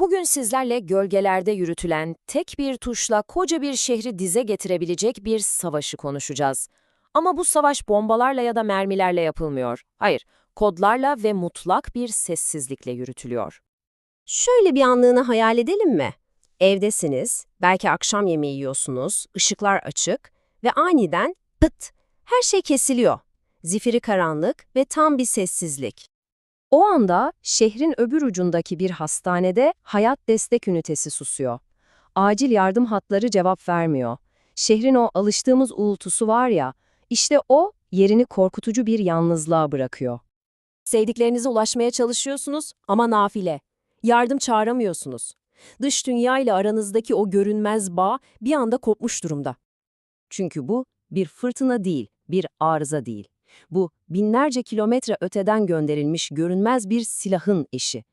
Bugün sizlerle gölgelerde yürütülen, tek bir tuşla koca bir şehri dize getirebilecek bir savaşı konuşacağız. Ama bu savaş bombalarla ya da mermilerle yapılmıyor. Hayır, kodlarla ve mutlak bir sessizlikle yürütülüyor. Şöyle bir anlığını hayal edelim mi? Evdesiniz, belki akşam yemeği yiyorsunuz, ışıklar açık ve aniden pıt, her şey kesiliyor. Zifiri karanlık ve tam bir sessizlik. O anda şehrin öbür ucundaki bir hastanede hayat destek ünitesi susuyor. Acil yardım hatları cevap vermiyor. Şehrin o alıştığımız uğultusu var ya, işte o yerini korkutucu bir yalnızlığa bırakıyor. Sevdiklerinize ulaşmaya çalışıyorsunuz ama nafile. Yardım çağıramıyorsunuz. Dış dünya ile aranızdaki o görünmez bağ bir anda kopmuş durumda. Çünkü bu bir fırtına değil, bir arıza değil. Bu binlerce kilometre öteden gönderilmiş görünmez bir silahın eşi.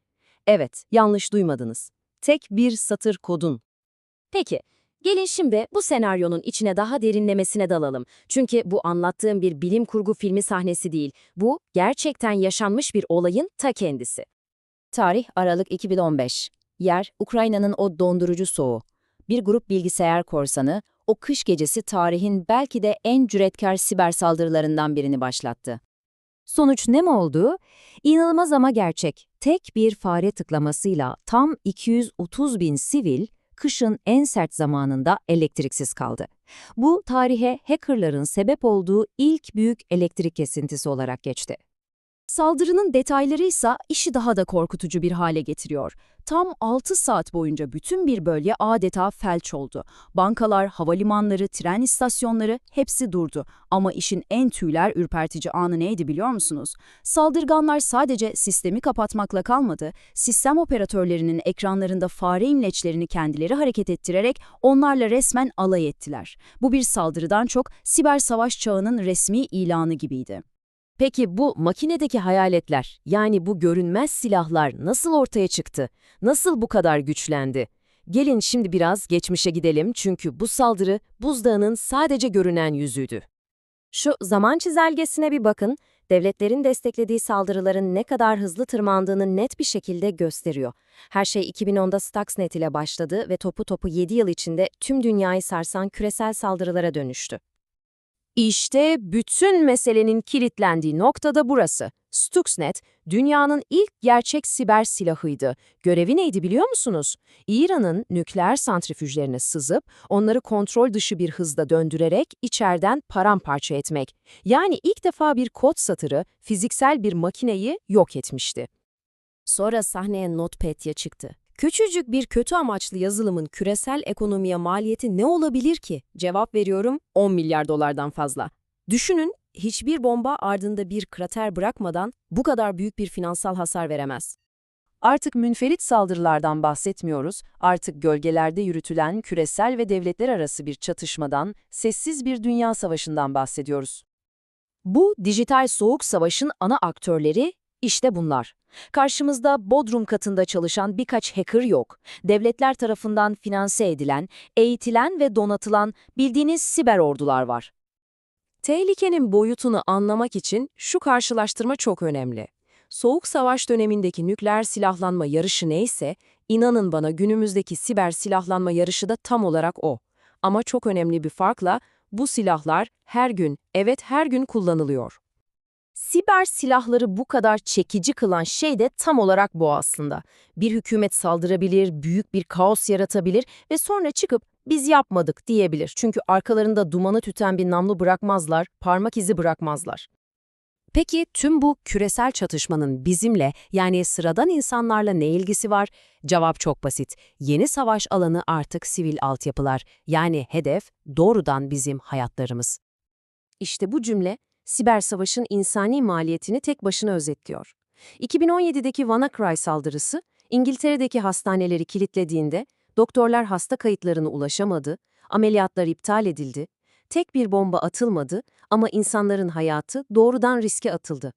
Evet, yanlış duymadınız. Tek bir satır kodun. Peki, gelin şimdi bu senaryonun içine daha derinlemesine dalalım. Çünkü bu anlattığım bir bilim kurgu filmi sahnesi değil. Bu gerçekten yaşanmış bir olayın ta kendisi. Tarih Aralık 2015. Yer Ukrayna'nın o dondurucu soğuğu. Bir grup bilgisayar korsanı o kış gecesi tarihin belki de en cüretkar siber saldırılarından birini başlattı. Sonuç ne mi oldu? İnanılmaz ama gerçek. Tek bir fare tıklamasıyla tam 230 bin sivil kışın en sert zamanında elektriksiz kaldı. Bu tarihe hackerların sebep olduğu ilk büyük elektrik kesintisi olarak geçti. Saldırının detayları ise işi daha da korkutucu bir hale getiriyor. Tam 6 saat boyunca bütün bir bölge adeta felç oldu. Bankalar, havalimanları, tren istasyonları hepsi durdu. Ama işin en tüyler ürpertici anı neydi biliyor musunuz? Saldırganlar sadece sistemi kapatmakla kalmadı, sistem operatörlerinin ekranlarında fare imleçlerini kendileri hareket ettirerek onlarla resmen alay ettiler. Bu bir saldırıdan çok siber savaş çağının resmi ilanı gibiydi. Peki bu makinedeki hayaletler, yani bu görünmez silahlar nasıl ortaya çıktı? Nasıl bu kadar güçlendi? Gelin şimdi biraz geçmişe gidelim çünkü bu saldırı buzdağının sadece görünen yüzüydü. Şu zaman çizelgesine bir bakın, devletlerin desteklediği saldırıların ne kadar hızlı tırmandığını net bir şekilde gösteriyor. Her şey 2010'da Stuxnet ile başladı ve topu topu 7 yıl içinde tüm dünyayı sarsan küresel saldırılara dönüştü. İşte bütün meselenin kilitlendiği noktada burası. Stuxnet, dünyanın ilk gerçek siber silahıydı. Görevi neydi biliyor musunuz? İran'ın nükleer santrifüjlerine sızıp, onları kontrol dışı bir hızda döndürerek içeriden paramparça etmek. Yani ilk defa bir kod satırı, fiziksel bir makineyi yok etmişti. Sonra sahneye Notepetya çıktı. Küçücük bir kötü amaçlı yazılımın küresel ekonomiye maliyeti ne olabilir ki? Cevap veriyorum 10 milyar dolardan fazla. Düşünün, hiçbir bomba ardında bir krater bırakmadan bu kadar büyük bir finansal hasar veremez. Artık münferit saldırılardan bahsetmiyoruz, artık gölgelerde yürütülen küresel ve devletler arası bir çatışmadan, sessiz bir dünya savaşından bahsediyoruz. Bu dijital soğuk savaşın ana aktörleri işte bunlar. Karşımızda Bodrum katında çalışan birkaç hacker yok. Devletler tarafından finanse edilen, eğitilen ve donatılan bildiğiniz siber ordular var. Tehlikenin boyutunu anlamak için şu karşılaştırma çok önemli. Soğuk savaş dönemindeki nükleer silahlanma yarışı neyse, inanın bana günümüzdeki siber silahlanma yarışı da tam olarak o. Ama çok önemli bir farkla bu silahlar her gün, evet her gün kullanılıyor. Siber silahları bu kadar çekici kılan şey de tam olarak bu aslında. Bir hükümet saldırabilir, büyük bir kaos yaratabilir ve sonra çıkıp biz yapmadık diyebilir. Çünkü arkalarında dumanı tüten bir namlu bırakmazlar, parmak izi bırakmazlar. Peki tüm bu küresel çatışmanın bizimle yani sıradan insanlarla ne ilgisi var? Cevap çok basit. Yeni savaş alanı artık sivil altyapılar. Yani hedef doğrudan bizim hayatlarımız. İşte bu cümle siber savaşın insani maliyetini tek başına özetliyor. 2017'deki WannaCry saldırısı, İngiltere'deki hastaneleri kilitlediğinde doktorlar hasta kayıtlarına ulaşamadı, ameliyatlar iptal edildi, tek bir bomba atılmadı ama insanların hayatı doğrudan riske atıldı.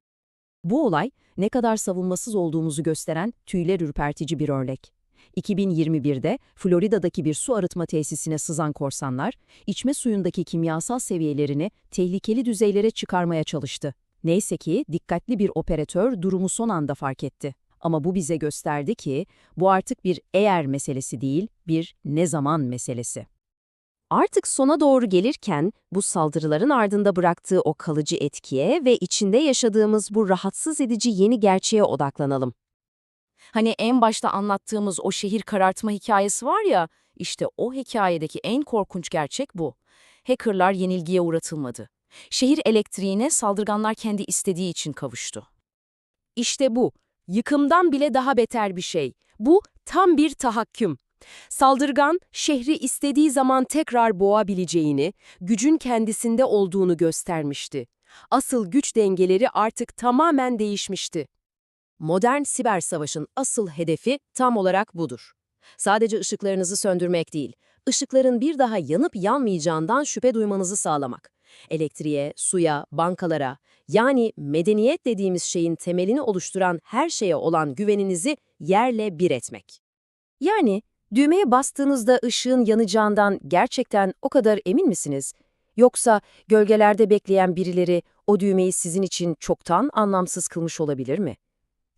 Bu olay ne kadar savunmasız olduğumuzu gösteren tüyler ürpertici bir örnek. 2021'de Florida'daki bir su arıtma tesisine sızan korsanlar, içme suyundaki kimyasal seviyelerini tehlikeli düzeylere çıkarmaya çalıştı. Neyse ki dikkatli bir operatör durumu son anda fark etti. Ama bu bize gösterdi ki bu artık bir eğer meselesi değil, bir ne zaman meselesi. Artık sona doğru gelirken bu saldırıların ardında bıraktığı o kalıcı etkiye ve içinde yaşadığımız bu rahatsız edici yeni gerçeğe odaklanalım. Hani en başta anlattığımız o şehir karartma hikayesi var ya, işte o hikayedeki en korkunç gerçek bu. Hackerlar yenilgiye uğratılmadı. Şehir elektriğine saldırganlar kendi istediği için kavuştu. İşte bu, yıkımdan bile daha beter bir şey. Bu tam bir tahakküm. Saldırgan, şehri istediği zaman tekrar boğabileceğini, gücün kendisinde olduğunu göstermişti. Asıl güç dengeleri artık tamamen değişmişti. Modern siber savaşın asıl hedefi tam olarak budur. Sadece ışıklarınızı söndürmek değil, ışıkların bir daha yanıp yanmayacağından şüphe duymanızı sağlamak. Elektriğe, suya, bankalara, yani medeniyet dediğimiz şeyin temelini oluşturan her şeye olan güveninizi yerle bir etmek. Yani düğmeye bastığınızda ışığın yanacağından gerçekten o kadar emin misiniz? Yoksa gölgelerde bekleyen birileri o düğmeyi sizin için çoktan anlamsız kılmış olabilir mi?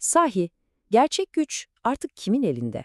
Sahi, gerçek güç artık kimin elinde?